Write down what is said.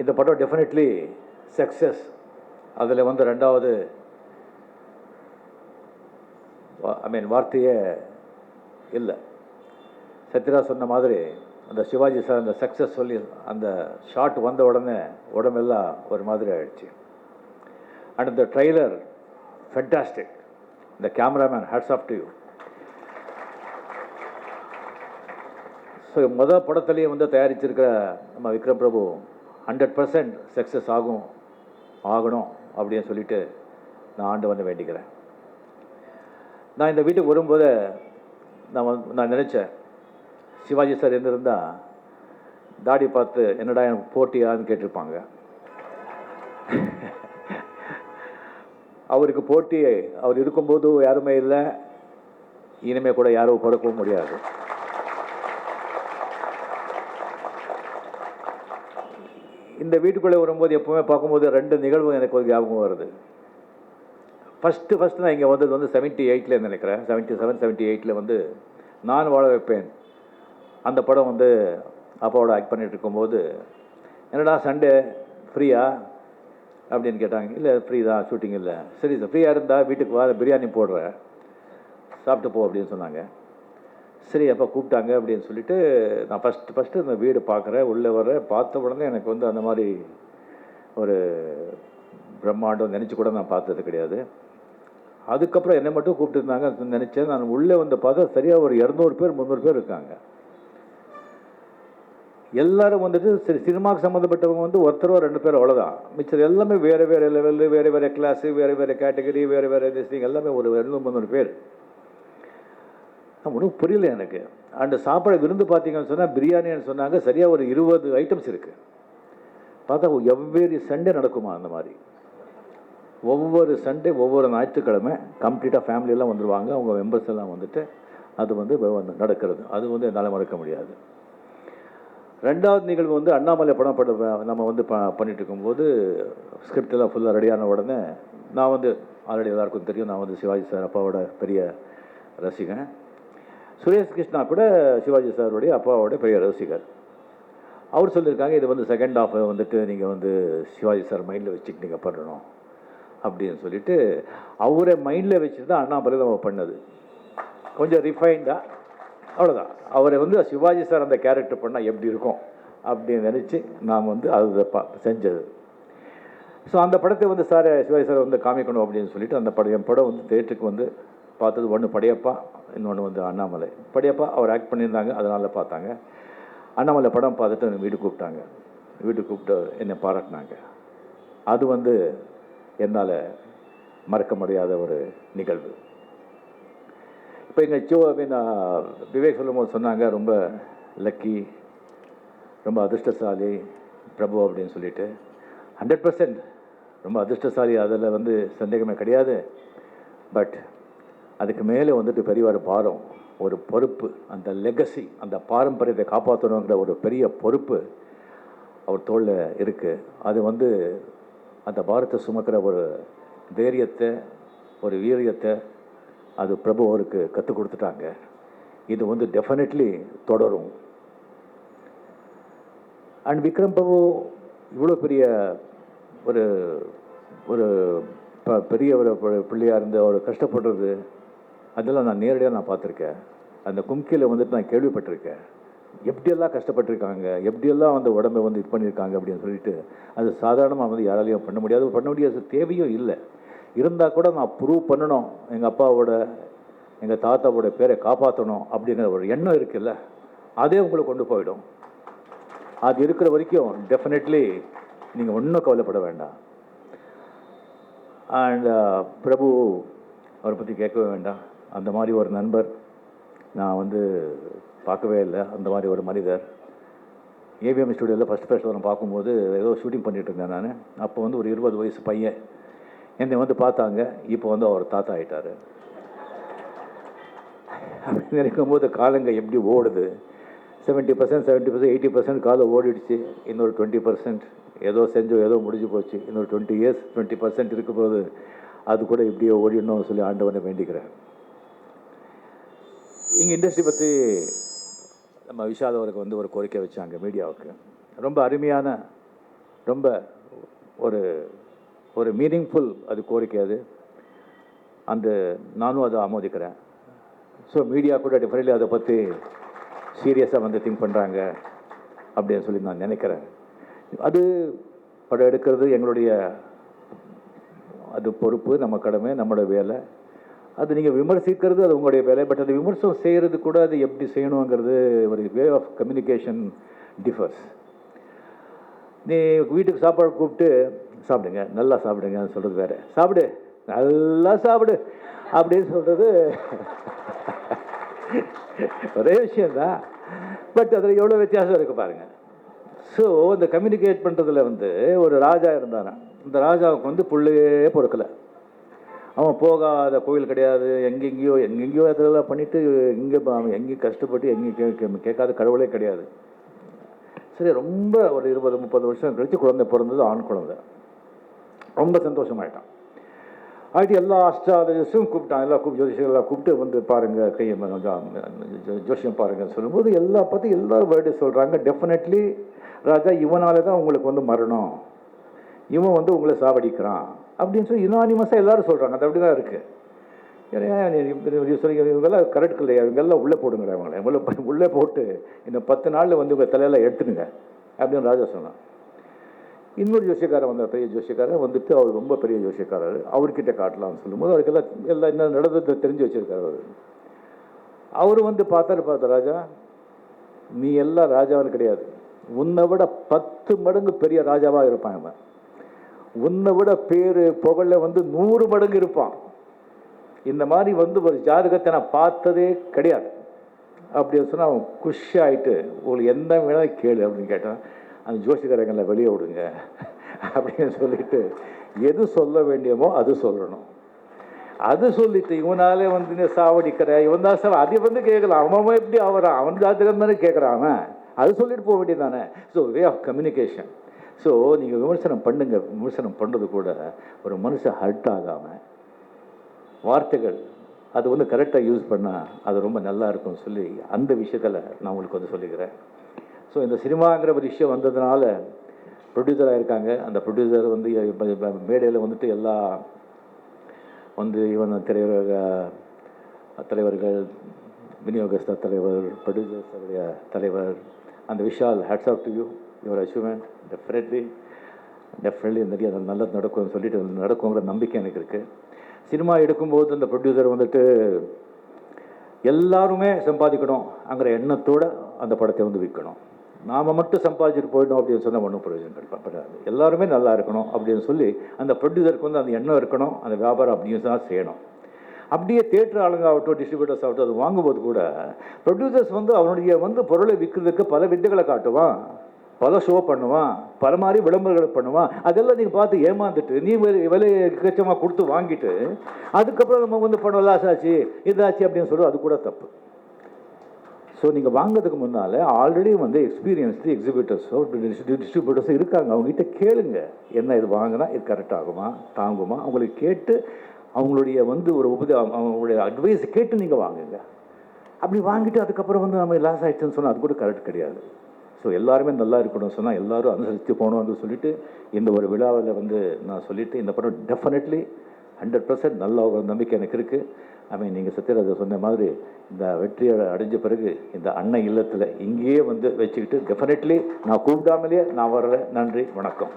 இந்த படம் definitely success அதில் வந்து ரெண்டாவது ஐ மீன் வார்த்தையே இல்லை. சத்யராஜ் சொன்ன மாதிரி அந்த சிவாஜி சார் அந்த சக்ஸஸ் சொல்லி அந்த ஷாட் வந்த உடனே உடம்பெல்லாம் ஒரு மாதிரி ஆகிடுச்சு அண்ட் இந்த ட்ரெய்லர் ஃபென்டாஸ்டிக் இந்த cameraman hats off to you so மொதல் படத்துலேயே வந்து தயாரிச்சிருக்கிற நம்ம Vikram Prabhu hundred percent success ஆகும் ஆகணும் அப்படின்னு சொல்லிட்டு நான் ஆண்டு வந்து வேண்டிக்கிறேன். நான் இந்த வீட்டுக்கு வரும்போது நான் வந்து- நான் நினச்சேன் சிவாஜி சார் இருந்திருந்தால் தாடி பார்த்து என்னடா எனக்கு போட்டியான்னு கேட்டிருப்பாங்க. அவருக்கு போட்டி அவர் இருக்கும்போது யாருமே இல்லை இனிமே கூட யாரும் கொடுக்கவும் முடியாது. இந்த வீட்டுக்குள்ளே வரும்போது எப்போவுமே பார்க்கும்போது ரெண்டு நிகழ்வு எனக்கு ஒரு ஞாபகம் வருது. ஃபஸ்ட்டு ஃபஸ்ட்டு நான் இங்கே வந்தது வந்து செவன்ட்டி எயிட்டில் நினைக்கிறேன். செவன்ட்டி செவன் செவன்ட்டி எயிட்டில் வந்து நான் வாழ வைப்பேன். அந்த படம் வந்து அப்பாவோட ஆக்ட் பண்ணிட்டு இருக்கும்போது என்னடா சண்டே? ஃப்ரீயா அப்படின்னு கேட்டாங்க. இல்லை ஃப்ரீ தான் ஷூட்டிங் இல்லை. சரி சார் ஃப்ரீயாக இருந்தால் வீட்டுக்கு வா. பிரியாணி போடுறேன் சாப்பிட்டு போ. அப்படின்னு சொன்னாங்க. சரி அப்போ கூப்பிட்டாங்க அப்படின்னு சொல்லிட்டு நான் ஃபஸ்ட்டு ஃபஸ்ட்டு இந்த வீடு பார்க்குறேன் உள்ளே வர பார்த்த உடனே எனக்கு வந்து அந்த மாதிரி ஒரு பிரம்மாண்டம் நினச்சி கூட நான் பார்த்தது கிடையாது. அதுக்கப்புறம் என்னை மட்டும் கூப்பிட்டுருந்தாங்க நினச்சேன். நான் உள்ளே வந்து பார்த்தா சரியாக ஒரு இரநூறு பேர் முந்நூறு பேர் இருக்காங்க. எல்லாரும் வந்துட்டு சரி சினிமாவுக்கு சம்மந்தப்பட்டவங்க வந்து ஒருத்தரோ ரெண்டு பேர் அவ்வளோதான் மிச்சம் எல்லாமே வேறு வேறு லெவலு வேறு வேறு கிளாஸு வேறு வேறு கேட்டகரி வேறு வேறு திங் எல்லாமே ஒரு இரநூறு முந்நூறு பேர். ஒன்றும் புரியல எனக்கு. அந்த சாப்பாடு விருந்து பார்த்தீங்கன்னு சொன்னால் பிரியாணின்னு சொன்னாங்க. சரியாக ஒரு இருபது ஐட்டம்ஸ் இருக்குது பார்த்தா எவ்வளவு சண்டே நடக்குமா அந்த மாதிரி. ஒவ்வொரு சண்டே ஒவ்வொரு ஞாயிற்றுக்கிழமை கம்ப்ளீட்டாக ஃபேமிலியெல்லாம் வந்துடுவாங்க அவங்க மெம்பர்ஸ் எல்லாம் வந்துட்டு அது வந்து வந்து நடக்கிறது. அது வந்து என்னால் மறக்க முடியாது. ரெண்டாவது நிகழ்வு வந்து அண்ணாமலை படம் பட நம்ம வந்து ப பண்ணிட்டு இருக்கும்போது ஸ்கிரிப்ட் எல்லாம் ஃபுல்லாக ரெடியான உடனே நான் வந்து ஆல்ரெடி எல்லாருக்கும் தெரியும். நான் வந்து சிவாஜி சார் அப்பாவோட பெரிய ரசிகன். சுரேஷ் கிருஷ்ணா கூட சிவாஜி சாருடைய அப்பாவோட பெரிய ரசிகர். அவர் சொல்லியிருக்காங்க இது வந்து செகண்ட் ஆஃப் வந்துட்டு நீங்கள் வந்து சிவாஜி சார் மைண்டில் வச்சுட்டு நீங்கள் பண்ணணும் அப்படின்னு சொல்லிட்டு அவரை மைண்டில் வச்சுட்டு தான் அண்ணா பிரதமர் பண்ணது. கொஞ்சம் ரிஃபைண்டாக அவ்வளோதான் அவரை வந்து சிவாஜி சார் அந்த கேரக்டர் பண்ணால் எப்படி இருக்கும் அப்படின்னு நினச்சி நாம் வந்து அது பா செஞ்சது. ஸோ அந்த படத்தை வந்து சார் சிவாஜி சார் வந்து காமிக்கணும் அப்படின்னு சொல்லிட்டு அந்த படம் என் படம் வந்து தேட்டருக்கு வந்து பார்த்தது ஒன்று படையப்பா இன்னொன்று வந்து அண்ணாமலை. படையப்பா அவர் ஆக்ட் பண்ணியிருந்தாங்க அதனால் பார்த்தாங்க. அண்ணாமலை படம் பார்த்துட்டு எனக்கு வீட்டுக்கு கூப்பிட்டாங்க. வீட்டுக்கு கூப்பிட்டு என்னை பாராட்டினாங்க. அது வந்து என்னால் மறக்க முடியாத ஒரு நிகழ்வு. இப்போ எங்கள் சோ ஐ விவேக் சொல்லும்போது சொன்னாங்க ரொம்ப லக்கி ரொம்ப அதிர்ஷ்டசாலி பிரபு அப்படின்னு சொல்லிட்டு. ஹண்ட்ரட் பர்சன்ட் ரொம்ப அதிர்ஷ்டசாலி அதில் வந்து சந்தேகமே கிடையாது. பட் அதுக்கு மேலே வந்துட்டு பெரியவர் பாரம் ஒரு பொறுப்பு அந்த லெகசி அந்த பாரம்பரியத்தை காப்பாற்றணுங்கிற ஒரு பெரிய பொறுப்பு அவர் தோளில் இருக்குது அது வந்து அந்த பாரத்தை சுமக்கிற ஒரு தைரியத்தை ஒரு வீரியத்தை அது பிரபு அவருக்கு கற்றுக் கொடுத்துட்டாங்க. இது வந்து டெஃபினெட்லி தொடரும். அண்ட் விக்ரம் பிரபு இவ்வளோ பெரிய ஒரு ஒரு ப- பெரிய ஒரு பிள்ளையாக இருந்து அவர் கஷ்டப்படுறது அதெல்லாம் நான் நேரடியாக நான் பார்த்துருக்கேன். அந்த கும்கியில் வந்துட்டு நான் கேள்விப்பட்டிருக்கேன். எப்படியெல்லாம் கஷ்டப்பட்டிருக்காங்க? எப்படியெல்லாம் அந்த உடம்பை வந்து இது பண்ணியிருக்காங்க அப்படின்னு சொல்லிட்டு அது சாதாரணமாக வந்து யாராலையும் பண்ண முடியாது. பண்ண முடியாத தேவையும் இல்லை. இருந்தால் கூட நான் ப்ரூவ் பண்ணணும். எங்கள் அப்பாவோட எங்கள் தாத்தாவோட பேரை காப்பாற்றணும் அப்படிங்கிற ஒரு எண்ணம் இருக்குல்ல அதே உங்களை கொண்டு போயிடும். அது இருக்கிற வரைக்கும் டெஃபினெட்லி நீங்கள் ஒன்றும் கவலைப்பட வேண்டாம். அண்ட் uh, பிரபு அவரை பற்றி கேட்கவே வேண்டாம். அந்த மாதிரி ஒரு நண்பர் நான் வந்து பார்க்கவே இல்லை. அந்த மாதிரி ஒரு மனிதர். ஏவிஎம் ஸ்டுடியோவில் ஃபஸ்ட் ஃபஸ்ட் நான் பார்க்கும்போது ஏதோ ஷூட்டிங் பண்ணிகிட்டு இருந்தேன் நான். அப்போ வந்து ஒரு இருபது வயசு பையன் என்னை வந்து பார்த்தாங்க. இப்போ வந்து அவர் தாத்தா ஆகிட்டார் அப்படின்னு நினைக்கும் போது காலங்க எப்படி ஓடுது? Seventy percent seventy percent eighty percent காலம் ஓடிடுச்சு. இன்னொரு டுவெண்ட்டி பர்சன்ட் ஏதோ செஞ்சோம் ஏதோ முடிஞ்சு போச்சு. இன்னொரு டுவெண்ட்டி இயர்ஸ் டுவெண்ட்டி பர்சன்ட் இருக்கும்போது அது கூட இப்படியே ஓடிடணும்னு சொல்லி ஆண்டவனை வேண்டிக்கிறேன். எங்கள் இண்டஸ்ட்ரி பற்றி நம்ம விஷால் அவருக்கு வந்து ஒரு கோரிக்கை வச்சாங்க மீடியாவுக்கு. ரொம்ப அருமையான ரொம்ப ஒரு ஒரு மீனிங்ஃபுல் அது கோரிக்கை அது. அந்த நானும் அதை ஆமோதிக்கிறேன். ஸோ மீடியா கூட டெஃபினெட்லி அதை பற்றி சீரியஸாக வந்து திங்க் பண்ணுறாங்க அப்படின்னு சொல்லி நான் நினைக்கிறேன். அது படம் எடுக்கிறது எங்களுடைய அது பொறுப்பு நம்ம கடமை நம்மளோட வேலை. அது நீங்கள் விமர்சிக்கிறது அது உங்களுடைய வேலை. பட் அது விமர்சனம் செய்கிறது கூட அது எப்படி செய்யணுங்கிறது ஒரு வே ஆஃப் கம்யூனிகேஷன் டிஃபர்ஸ் நீ வீட்டுக்கு சாப்பாடு கூப்பிட்டு சாப்பிடுங்க நல்லா சாப்பிடுங்கன்னு சொல்கிறது வேறு. சாப்பிடு நல்லா சாப்பிடு அப்படின்னு சொல்கிறது ஒரே விஷயந்தான் பட் அதில் எவ்வளோ வித்தியாசம் இருக்குது பாருங்கள் ஸோ இந்த கம்யூனிகேட் பண்ணுறதுல வந்து ஒரு ராஜா இருந்தானா இந்த ராஜாவுக்கு வந்து புள்ளையே பொறுக்கலை. அவன் போகாத கோயில் கிடையாது. எங்கெங்கேயோ எங்கெங்கேயோ அதெல்லாம் பண்ணிவிட்டு இங்கே அவன் எங்கேயும் கஷ்டப்பட்டு எங்கேயும் கே கேட்காத கடவுளே கிடையாது. சரி ரொம்ப ஒரு இருபது முப்பது வருஷம் கழித்து குழந்தை பிறந்தது ஆண் குழந்தை. ரொம்ப சந்தோஷமாயிட்டான். ஆகிட்டு எல்லா அஸ்ட்ராலஜிஸ்டும் கூப்பிட்டான். எல்லா கூப்பிட்டு ஜோதிஷர்கள்லாம் கூப்பிட்டு வந்து பாருங்கள் கையை கொஞ்சம் ஜோ- ஜோசியம் பாருங்கன்னு சொல்லும்போது எல்லா பற்றி எல்லா வேர்டு சொல்கிறாங்க டெஃபினெட்லி ராஜா இவனால தான் உங்களுக்கு வந்து மரணம். இவன் வந்து உங்களை சாவடிக்கிறான். அப்படின்னு சொல்லி யுனானிமஸாக எல்லாரும் சொல்கிறாங்க அது அப்படி தான் இருக்குது சொல்லி இவங்கெல்லாம் கரெக்ட் இல்லையா. இவங்கெல்லாம் உள்ளே போடுங்க அவங்கள உள்ளே உள்ளே போட்டு இந்த பத்து நாளில் வந்து உங்கள் தலையெல்லாம் எடுத்துடுங்க அப்படின்னு ராஜா சொன்னான். இன்னொரு ஜோசியக்காரன் வந்தார். பெரிய ஜோசியக்காரன். வந்துட்டு அவர் ரொம்ப பெரிய ஜோசியக்காரர். அவர்கிட்ட காட்டலாம்னு சொல்லும்போது அவருக்கெல்லாம் எல்லாம் என்ன நடந்தது தெரிஞ்சு வச்சிருக்காரு அவர். அவர் வந்து பார்த்தாரு பார்த்த ராஜா நீ எல்லாம் ராஜாவான்னு கிடையாது. உன்னை விட பத்து மடங்கு பெரிய ராஜாவாக இருப்பான் அவன் உன்னை விட பேரு புகழ வந்து நூறு மடங்கு இருப்பான். இந்த மாதிரி வந்து ஒரு ஜாதகத்தை நான் பார்த்ததே கிடையாது. அப்படி சொன்னால் அவன் குஷி ஆகிட்டு உங்களுக்கு எந்த வேணாலும் கேளு அப்படின்னு கேட்டான் அந்த ஜோசிகாரங்களை வெளியே விடுங்க அப்படின்னு சொல்லிட்டு எது சொல்ல வேண்டியமோ அது சொல்லணும். அது சொல்லிட்டு இவனாலே வந்து சாவடிக்கிற இவன் தான் சார் அதை வந்து கேட்கலாம். அவன் எப்படி ஆவறான் அவன் ஜாதகம் தானே கேட்குறான் அது சொல்லிட்டு போக வேண்டியது தானே. So way of communication so நீங்கள் விமர்சனம் பண்ணுங்க. விமர்சனம் பண்ணுறது கூட ஒரு மனுஷன் ஹர்ட் ஆகாமல் வார்த்தைகள் அது வந்து கரெக்டாக யூஸ் பண்ணால் அது ரொம்ப நல்லா இருக்கும்னு சொல்லி அந்த விஷயத்தில் நான் உங்களுக்கு வந்து சொல்லிக்கிறேன். ஸோ இந்த சினிமாங்கிற ஒரு விஷயம் வந்ததுனால ப்ரொடியூசராக இருக்காங்க அந்த ப்ரொடியூசர் வந்து மேடையில் வந்துட்டு எல்லா வந்து இவன் திரையுலக தலைவர்கள் விநியோகஸ்த தலைவர் ப்ரொடியூசர்ஸுடைய தலைவர் அந்த Vishal hats off to you your achievement definitely definitely மாதிரி அது நல்லது நடக்கும்னு சொல்லிட்டு அது நடக்குங்கிற நம்பிக்கை எனக்கு இருக்குது சினிமா எடுக்கும்போது அந்த ப்ரொடியூசர் வந்துட்டு எல்லாருமே சம்பாதிக்கணும் அங்கிற எண்ணத்தோட அந்த படத்தை வந்து விற்கணும். நாம் மட்டும் சம்பாதிச்சுட்டு போயிடணும் அப்படின்னு சொன்னால் ஒன்றும் பிரயோஜனம் கிடையாது எல்லாருமே நல்லா இருக்கணும் அப்படின்னு சொல்லி அந்த ப்ரொடியூசருக்கு வந்து அந்த எண்ணம் இருக்கணும் அந்த வியாபாரம் அப்படியும் தான் செய்யணும். அப்படியே தேட்டர் ஆளுங்க ஆகட்டும் டிஸ்ட்ரிபியூட்டர்ஸ் ஆகட்டும் அது வாங்கும்போது கூட ப்ரொடியூசர்ஸ் வந்து அவனுடைய வந்து பொருளை விற்கிறதுக்கு பல வித்தைகளை காட்டுவான். பல ஷோ பண்ணுவான் பல மாதிரி விளம்பரங்களை பண்ணுவான். அதெல்லாம் நீங்கள் பார்த்து ஏமாந்துட்டு நீ விலை விலை கச்சமாக கொடுத்து வாங்கிட்டு அதுக்கப்புறம் நம்ம வந்து படம் லாஸ் ஆச்சு இதாச்சு அப்படின்னு சொல்லுவோம் அது கூட தப்பு. ஸோ நீங்கள் வாங்குறதுக்கு முன்னால் ஆல்ரெடி வந்து எக்ஸ்பீரியன்ஸ்டு எக்ஸிபியூட்டர்ஸோ டிஸ்ட்ரிபியூட்டர்ஸோ இருக்காங்க. அவங்ககிட்ட கேளுங்க. என்ன இது வாங்கினா இது கரெக்ட் ஆகுமா தாங்குமா? அவங்களுக்கு கேட்டு அவங்களுடைய வந்து ஒரு உபதி அவங்களுடைய அட்வைஸ் கேட்டு நீங்கள் வாங்குங்க. அப்படி வாங்கிட்டு அதுக்கப்புறம் வந்து நம்ம லாஸ் ஆகிடுச்சுன்னு சொன்னால் அது கூட கரெக்ட் கிடையாது. ஸோ எல்லாருமே நல்லா இருக்கணும்னு சொன்னால் எல்லாரும் அனுசரித்து போகணும்னு சொல்லிட்டு இந்த ஒரு விழாவில் வந்து நான் சொல்லிவிட்டு இந்த படம் டெஃபினெட்லி ஹண்ட்ரட் பர்சன்ட் நல்ல ஒரு நம்பிக்கை எனக்கு இருக்குது ஐ மீன் நீங்கள் சத்யராஜா சொன்ன மாதிரி இந்த வெற்றியை அடைஞ்ச பிறகு இந்த அன்னை இல்லத்தில் இங்கேயே வந்து வச்சுக்கிட்டு டெஃபினெட்லி நான் கூப்பிடாமலேயே நான் வர்றேன். நன்றி வணக்கம்.